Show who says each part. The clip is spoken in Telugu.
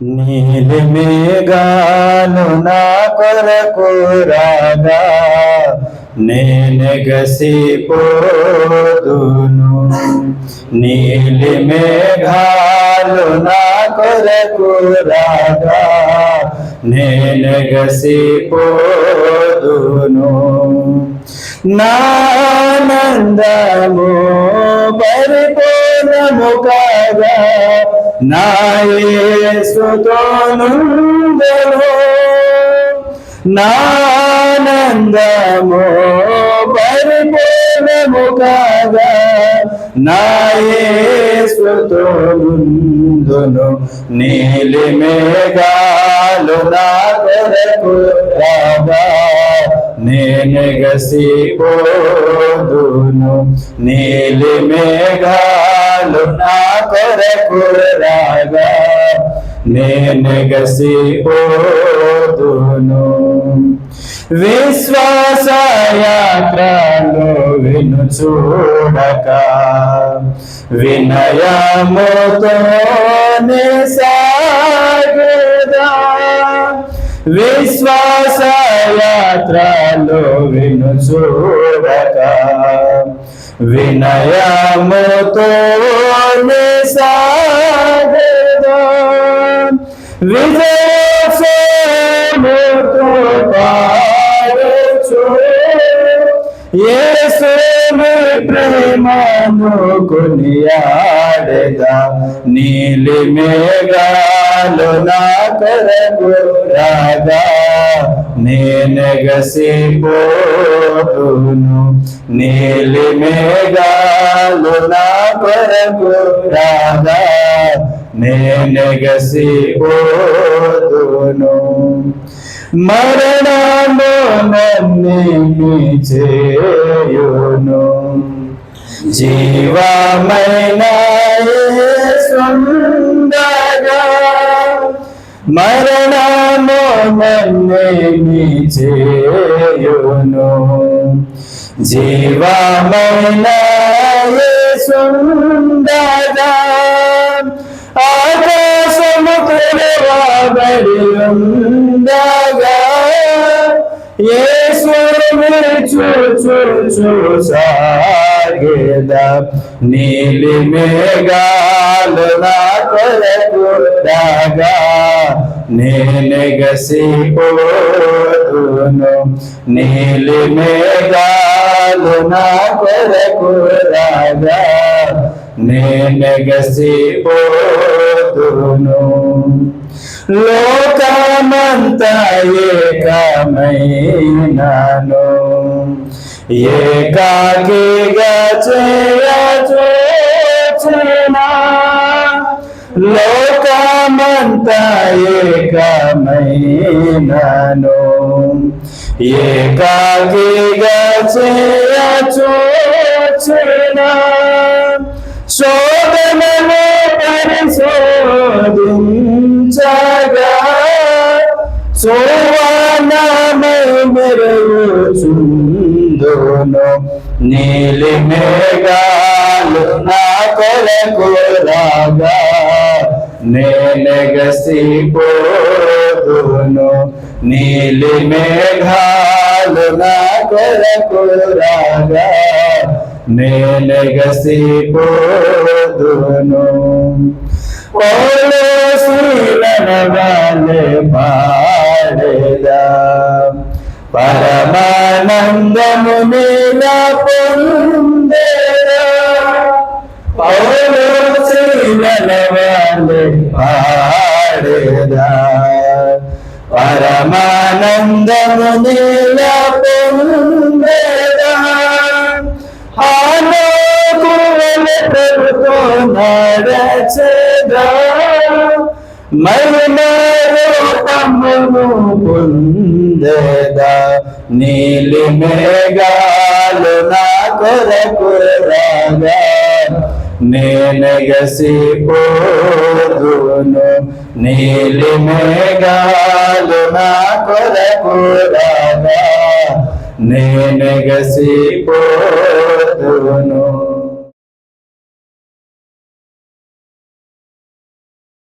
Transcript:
Speaker 1: నీలి మేఘాలు నా కొరకు రాగా నేనెగసిపోదును నీలి మేఘాలు నా కొరకు రాగా నేనెగసిపోదును నానందము పరిపూర్ణము కాగా నాయసుతోనుందను నానందము పరిపూర్ణము కాగా నాయసుతోనుందును నీలి మేఘాలు నా కొరకు రాగా నేనెగసిపోదును. నీలి మేఘా మేఘాలు నా కొరకు రాగా. నేనెగసిపోదును విశ్వాసయాత్రలో విను చూడక. వినయముతో విశ్వాస విశ్వాసయాత్రలో విను చూడక వినయముతో సాగదా విజయముతో పాడుచు యేసుని ప్రేమను కొనియాడగా. నీలి మేఘాలు నా కొరకు రాగా. నేనెగసిపోదును నీలి మేఘాలు నా కొరకు రాగా. నేనెగసిపోదును మరణము నన్నేమి చేయును జీవమైన సుందగా మరణము నన్నేమి చేయును జీవమైన సుందగా ఆకాశము తెరవబడి ఉండగా యేసుని చూచు చూసాగేద నీలి మేఘాలు నా కొరకు రాగా. నేనెగసిపోదును నీలి మేఘాలు నా కొరకు రాగా. నేనెగసిపోదును లోకమంత ఏకమైనాను. ఏకాకిగా చేయచూచిన లోకమంత ఏకమైనాను. ఏకాకిగా చేయచూచిన శోధనను పరిశోధించగా సోవానమై మెరుగుచుందును నీలి మేఘాలు నా కొరకు రాగా నేనెగసిపోదును నీలి మేఘాలు నా కొరకు రాగా నేనెగసిపోదును. పౌలశీలనగానే పాడేదా. పరమానందము నీలా పొందేదా. పౌలశీలనగానే పాడేదా. పరమానందము నీ నడచదా మహిమరూపమును పొందదా? నీలి మేఘాలు నా కొరకు రాగా నేనెగసిపోదును నీలి మేఘాలు నా కొరకు రాగా నేనెగసిపోదును